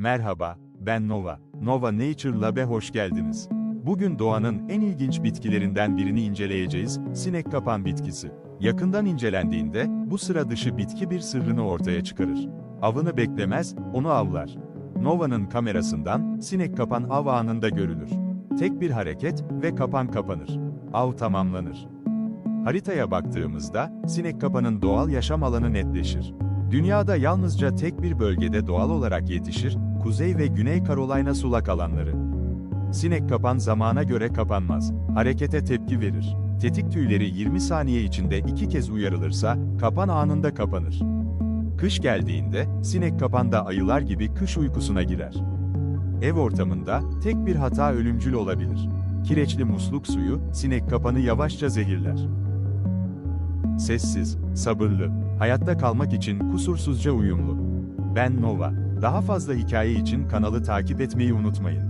Merhaba, ben Nova. Nova Nature Lab'e hoş geldiniz. Bugün doğanın en ilginç bitkilerinden birini inceleyeceğiz, sinek kapan bitkisi. Yakından incelendiğinde, bu sıra dışı bitki bir sırrını ortaya çıkarır. Avını beklemez, onu avlar. Nova'nın kamerasından, sinek kapan av anında görülür. Tek bir hareket ve kapan kapanır. Av tamamlanır. Haritaya baktığımızda, sinek kapanın doğal yaşam alanı netleşir. Dünyada yalnızca tek bir bölgede doğal olarak yetişir, Kuzey ve Güney Carolina sulak alanları. Sinek kapan zamana göre kapanmaz, harekete tepki verir. Tetik tüyleri 20 saniye içinde iki kez uyarılırsa, kapan anında kapanır. Kış geldiğinde, sinek kapan da ayılar gibi kış uykusuna girer. Ev ortamında, tek bir hata ölümcül olabilir. Kireçli musluk suyu, sinek kapanı yavaşça zehirler. Sessiz, sabırlı, hayatta kalmak için kusursuzca uyumlu. Ben Nova. Daha fazla hikaye için kanalı takip etmeyi unutmayın.